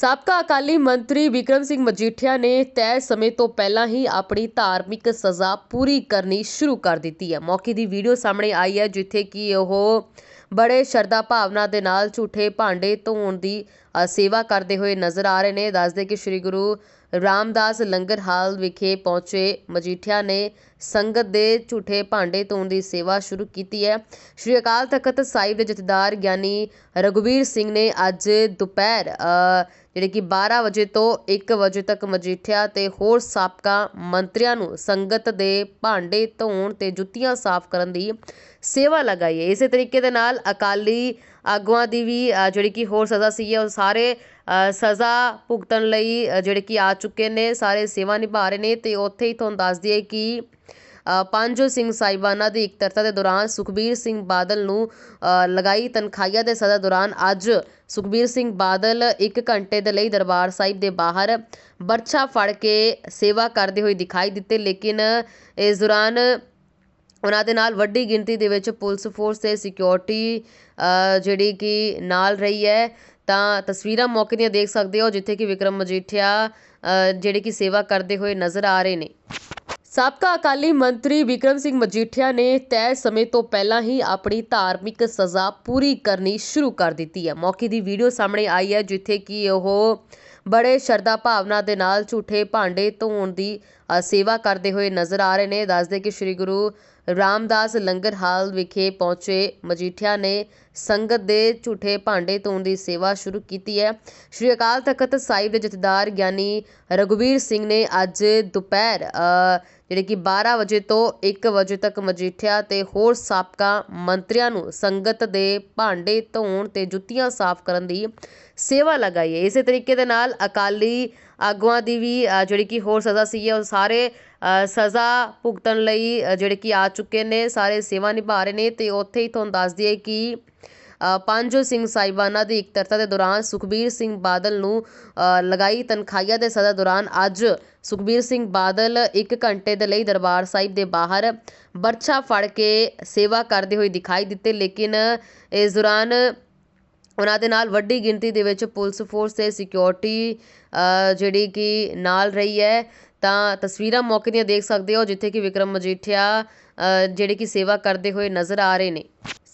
ਸਾਬਕਾ ਅਕਾਲੀ ਮੰਤਰੀ ਵਿਕਰਮ ਸਿੰਘ ਮਜੀਠੀਆ ਨੇ ਤੈਅ ਸਮੇਂ ਤੋਂ ਪਹਿਲਾਂ ਹੀ ਆਪਣੀ ਧਾਰਮਿਕ ਸਜ਼ਾ ਪੂਰੀ ਕਰਨੀ ਸ਼ੁਰੂ ਕਰ ਦਿੱਤੀ ਹੈ। ਮੌਕੇ ਦੀ ਵੀਡੀਓ ਸਾਹਮਣੇ ਆਈ ਹੈ, ਜਿੱਥੇ ਕਿ ਉਹ ਬੜੇ ਸ਼ਰਧਾ ਭਾਵਨਾ ਦੇ ਨਾਲ ਝੂਠੇ ਭਾਂਡੇ ਧੋਣ ਦੀ ਸੇਵਾ ਕਰਦੇ ਹੋਏ ਨਜ਼ਰ ਆ ਰਹੇ ਨੇ। ਦੱਸਦੇ ਕਿ ਸ੍ਰੀ ਗੁਰੂ ਰਾਮਦਾਸ ਲੰਗਰ ਹਾਲ ਵਿਖੇ ਪਹੁੰਚੇ ਮਜੀਠੀਆ ਨੇ ਸੰਗਤ ਦੇ ਝੂਠੇ ਭਾਂਡੇ ਧੋਣ ਦੀ ਸੇਵਾ ਸ਼ੁਰੂ ਕੀਤੀ ਹੈ। ਸ਼੍ਰੀ ਅਕਾਲ ਤਖਤ ਸਾਹਿਬ ਦੇ ਜਥੇਦਾਰ ਗਿਆਨੀ ਰਘੁਵੀਰ ਸਿੰਘ ਨੇ ਅੱਜ ਦੁਪਹਿਰ ਅ, ਜਿਹੜੇ ਕਿ 12 ਵਜੇ ਤੋਂ 1 ਵਜੇ ਤੱਕ ਮਜੀਠੀਆ ਤੇ ਹੋਰ ਸਾਬਕਾ ਮੰਤਰੀਆਂ ਨੂੰ ਸੰਗਤ ਦੇ ਭਾਂਡੇ ਧੋਣ ਤੇ ਜੁੱਤੀਆਂ ਸਾਫ਼ ਕਰਨ ਦੀ ਸੇਵਾ ਲਗਾਈ ਹੈ ਇਸੇ ਤਰੀਕੇ ਦੇ ਨਾਲ ਅਕਾਲੀ ਆਗੂਆਂ ਦੀ ਵੀ ਜਿਹੜੀ ਕਿ ਹੋਰ ਸਜ਼ਾ ਸੀ ਉਹ ਸਾਰੇ ਸਜ਼ਾ ਭੁਗਤਣ ਲਈ ਜਿਹੜੇ ਕਿ ਆ ਚੁੱਕੇ ਨੇ, ਸਾਰੇ ਸੇਵਾ ਨਿਭਾ ਰਹੇ ਨੇ ਅਤੇ ਉੱਥੇ ਹੀ ਤੁਹਾਨੂੰ ਦੱਸ ਦਈਏ ਕਿ ਪੰਜ ਸਿੰਘ ਸਾਹਿਬਾਨਾਂ ਦੀ ਇਕੱਤਰਤਾ ਦੇ ਦੌਰਾਨ ਸੁਖਬੀਰ ਸਿੰਘ ਬਾਦਲ ਨੂੰ ਲਗਾਈ ਤਨਖਾਹੀਆ ਦੇ ਸਜ਼ਾ ਦੌਰਾਨ ਅੱਜ ਸੁਖਬੀਰ ਸਿੰਘ ਬਾਦਲ 1 ਘੰਟੇ ਦੇ ਲਈ ਦਰਬਾਰ ਸਾਹਿਬ ਦੇ ਬਾਹਰ ਬਰਛਾ ਫੜ ਕੇ ਸੇਵਾ ਕਰਦੇ ਹੋਏ ਦਿਖਾਈ ਦਿੱਤੇ। ਲੇਕਿਨ ਇਸ ਦੌਰਾਨ ਉਹਨਾਂ ਦੇ ਨਾਲ ਵੱਡੀ ਗਿਣਤੀ ਦੇ ਵਿੱਚ ਪੁਲਿਸ ਫੋਰਸ ਅਤੇ ਸਿਕਿਉਰਿਟੀ ਜਿਹੜੀ ਕਿ ਨਾਲ ਰਹੀ ਹੈ। ਤਾਂ ਤਸਵੀਰਾਂ ਮੌਕੇ ਦੀਆਂ ਦੇਖ ਸਕਦੇ ਹੋ, ਜਿੱਥੇ ਕਿ ਵਿਕਰਮ ਮਜੀਠੀਆ ਜਿਹੜੇ ਕਿ ਸੇਵਾ ਕਰਦੇ ਹੋਏ ਨਜ਼ਰ ਆ ਰਹੇ ਨੇ। ਸਾਬਕਾ ਅਕਾਲੀ ਮੰਤਰੀ ਵਿਕਰਮ ਸਿੰਘ ਮਜੀਠੀਆ ਨੇ ਤੈਅ ਸਮੇਂ ਤੋਂ ਪਹਿਲਾਂ ਹੀ ਆਪਣੀ ਧਾਰਮਿਕ ਸਜ਼ਾ ਪੂਰੀ ਕਰਨੀ ਸ਼ੁਰੂ ਕਰ ਦਿੱਤੀ ਹੈ। ਮੌਕੇ ਦੀ ਵੀਡੀਓ ਸਾਹਮਣੇ ਆਈ ਹੈ, ਜਿੱਥੇ ਕਿ ਉਹ ਬੜੇ ਸ਼ਰਧਾ ਭਾਵਨਾ ਦੇ ਨਾਲ ਝੂਠੇ ਭਾਂਡੇ ਧੋਣ ਦੀ ਸੇਵਾ ਕਰਦੇ ਹੋਏ ਨਜ਼ਰ ਆ ਰਹੇ ਨੇ। ਦੱਸਦੇ ਕਿ ਸ੍ਰੀ ਗੁਰੂ ਰਾਮਦਾਸ ਲੰਗਰ ਹਾਲ ਵਿਖੇ ਪਹੁੰਚੇ। ਮਜੀਠੀਆ ਨੇ ਸੰਗਤ ਦੇ ਝੂਠੇ ਭਾਂਡੇ ਧੋਣ ਦੀ ਸੇਵਾ ਸ਼ੁਰੂ ਕੀਤੀ ਹੈ। ਸ਼੍ਰੀ ਅਕਾਲ ਤਖਤ ਸਾਹਿਬ ਦੇ ਜਥੇਦਾਰ ਗਿਆਨੀ ਰਘੁਵੀਰ ਸਿੰਘ ਨੇ ਅੱਜ ਦੁਪਹਿਰ ਅ, ਜਿਹੜੇ ਕਿ 12 ਵਜੇ ਤੋਂ ਇੱਕ ਵਜੇ ਤੱਕ ਮਜੀਠੀਆ ਅਤੇ ਹੋਰ ਸਾਬਕਾ ਮੰਤਰੀਆਂ ਨੂੰ ਸੰਗਤ ਦੇ ਭਾਂਡੇ ਧੋਣ ਅਤੇ ਜੁੱਤੀਆਂ ਸਾਫ਼ ਕਰਨ ਦੀ ਸੇਵਾ ਲਗਾਈ ਹੈ। ਇਸੇ ਤਰੀਕੇ ਦੇ ਨਾਲ ਅਕਾਲੀ ਆਗੂਆਂ ਦੀ ਵੀ ਜਿਹੜੀ ਕਿ ਹੋਰ ਸਜ਼ਾ ਸੀ, ਉਹ ਸਾਰੇ ਸਜ਼ਾ ਭੁਗਤਣ ਲਈ ਜਿਹੜੇ ਕਿ ਆ ਚੁੱਕੇ ਨੇ, ਸਾਰੇ ਸੇਵਾ ਨਿਭਾ ਰਹੇ ਨੇ ਅਤੇ ਉੱਥੇ ਹੀ ਤੁਹਾਨੂੰ ਦੱਸ ਦਈਏ ਕਿ ਪੰਜ ਸਿੰਘ ਸਾਹਿਬਾਨਾਂ ਦੀ ਇਕੱਤਰਤਾ ਦੇ ਦੌਰਾਨ ਸੁਖਬੀਰ ਸਿੰਘ ਬਾਦਲ ਨੂੰ ਲਗਾਈ ਤਨਖਾਹੀਆ ਦੇ ਸਜ਼ਾ ਦੌਰਾਨ ਅੱਜ ਸੁਖਬੀਰ ਸਿੰਘ ਬਾਦਲ 1 ਘੰਟੇ ਦੇ ਲਈ ਦਰਬਾਰ ਸਾਹਿਬ ਦੇ ਬਾਹਰ ਬਰਛਾ ਫੜ ਕੇ ਸੇਵਾ ਕਰਦੇ ਹੋਏ ਦਿਖਾਈ ਦਿੱਤੇ। ਲੇਕਿਨ ਇਸ ਦੌਰਾਨ ਉਹਨਾਂ ਦੇ ਨਾਲ ਵੱਡੀ ਗਿਣਤੀ ਦੇ ਵਿੱਚ ਪੁਲਿਸ ਫੋਰਸ ਤੇ ਸਿਕਿਉਰਿਟੀ ਜਿਹੜੀ ਕਿ ਨਾਲ ਰਹੀ ਹੈ, ਤਾਂ ਤਸਵੀਰਾਂ ਮੌਕੇ ਦੀਆਂ ਦੇਖ ਸਕਦੇ ਹੋ, ਜਿੱਥੇ ਕਿ ਵਿਕਰਮ ਮਜੀਠੀਆ ਜਿਹੜੇ ਕਿ ਸੇਵਾ ਕਰਦੇ ਹੋਏ ਨਜ਼ਰ ਆ ਰਹੇ ਨੇ।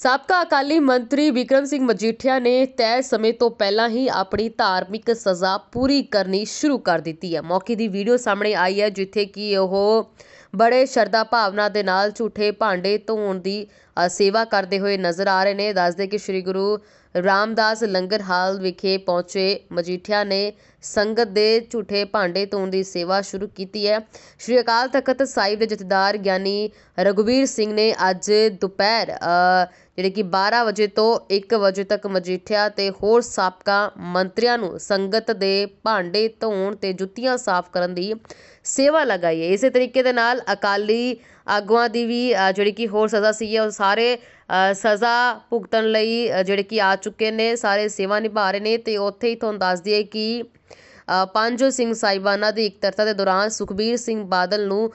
ਸਾਬਕਾ ਅਕਾਲੀ ਮੰਤਰੀ ਵਿਕਰਮ ਸਿੰਘ ਮਜੀਠੀਆ ਨੇ ਤੈਅ ਸਮੇਂ ਤੋਂ ਪਹਿਲਾਂ ਹੀ ਆਪਣੀ ਧਾਰਮਿਕ ਸਜ਼ਾ ਪੂਰੀ ਕਰਨੀ ਸ਼ੁਰੂ ਕਰ ਦਿੱਤੀ ਹੈ। ਮੌਕੇ ਦੀ ਵੀਡੀਓ ਸਾਹਮਣੇ ਆਈ ਹੈ, ਜਿੱਥੇ ਕਿ ਉਹ ਬੜੇ ਸ਼ਰਧਾ ਭਾਵਨਾ ਦੇ ਨਾਲ ਝੂਠੇ ਭਾਂਡੇ ਧੋਣ ਦੀ ਸੇਵਾ ਕਰਦੇ ਹੋਏ ਨਜ਼ਰ ਆ ਰਹੇ ਨੇ। ਦੱਸਦੇ ਕਿ ਸ੍ਰੀ ਗੁਰੂ ਰਾਮਦਾਸ ਲੰਗਰ ਹਾਲ ਵਿਖੇ ਪਹੁੰਚੇ ਮਜੀਠੀਆ ਨੇ ਸੰਗਤ ਦੇ ਝੂਠੇ ਭਾਂਡੇ ਧੋਣ ਦੀ ਸੇਵਾ ਸ਼ੁਰੂ ਕੀਤੀ ਹੈ। ਸ਼੍ਰੀ ਅਕਾਲ ਤਖਤ ਸਾਹਿਬ ਦੇ ਜਥੇਦਾਰ ਗਿਆਨੀ ਰਘੁਵੀਰ ਸਿੰਘ ਨੇ ਅੱਜ ਦੁਪਹਿਰ ਜਿਹੜੇ ਕਿ 12 ਵਜੇ ਤੋਂ ਇੱਕ ਵਜੇ ਤੱਕ ਮਜੀਠੀਆ ਅਤੇ ਹੋਰ ਸਾਬਕਾ ਮੰਤਰੀਆਂ ਨੂੰ ਸੰਗਤ ਦੇ ਭਾਂਡੇ ਧੋਣ ਅਤੇ ਜੁੱਤੀਆਂ ਸਾਫ਼ ਕਰਨ ਦੀ ਸੇਵਾ ਲਗਾਈ ਹੈ। ਇਸੇ ਤਰੀਕੇ ਦੇ ਨਾਲ ਅਕਾਲੀ ਆਗੂਆਂ ਦੀ ਵੀ ਜਿਹੜੀ ਕਿ ਹੋਰ ਸਜ਼ਾ ਸੀਗੀ ਉਹ ਸਾਰੇ ਸਜ਼ਾ ਭੁਗਤਣ ਲਈ ਜਿਹੜੇ ਕਿ ਆ ਚੁੱਕੇ ਨੇ, ਸਾਰੇ ਸੇਵਾ ਨਿਭਾ ਰਹੇ ਨੇ ਅਤੇ ਉੱਥੇ ਹੀ ਤੁਹਾਨੂੰ ਦੱਸ ਦਈਏ ਕਿ ਪੰਜ ਸਿੰਘ ਸਾਹਿਬਾਨਾਂ ਦੀ ਇਕੱਤਰਤਾ ਦੇ ਦੌਰਾਨ ਸੁਖਬੀਰ ਸਿੰਘ ਬਾਦਲ ਨੂੰ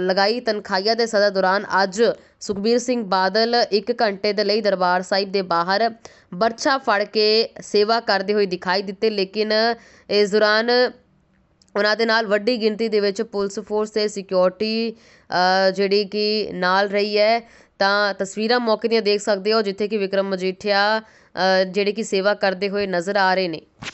ਲਗਾਈ ਤਨਖਾਹੀਆ ਦੇ ਸਜ਼ਾ ਦੌਰਾਨ ਅੱਜ ਸੁਖਬੀਰ ਸਿੰਘ ਬਾਦਲ 1 ਘੰਟੇ ਦੇ ਲਈ ਦਰਬਾਰ ਸਾਹਿਬ ਦੇ ਬਾਹਰ ਬਰਛਾ ਫੜ ਕੇ ਸੇਵਾ ਕਰਦੇ ਹੋਏ ਦਿਖਾਈ ਦਿੱਤੇ। ਲੇਕਿਨ ਇਸ ਦੌਰਾਨ ਉਹਨਾਂ ਦੇ ਨਾਲ ਵੱਡੀ ਗਿਣਤੀ ਦੇ ਵਿੱਚ ਪੁਲਿਸ ਫੋਰਸ ਤੇ ਸਿਕਿਉਰਿਟੀ ਜਿਹੜੀ ਕਿ ਨਾਲ ਰਹੀ ਹੈ, ਤਾਂ ਤਸਵੀਰਾਂ ਮੌਕੇ ਦੀਆਂ ਦੇਖ ਸਕਦੇ ਹੋ, ਜਿੱਥੇ ਕਿ ਵਿਕਰਮ ਮਜੀਠੀਆ ਜਿਹੜੇ ਕਿ ਸੇਵਾ ਕਰਦੇ ਹੋਏ ਨਜ਼ਰ ਆ ਰਹੇ ਨੇ।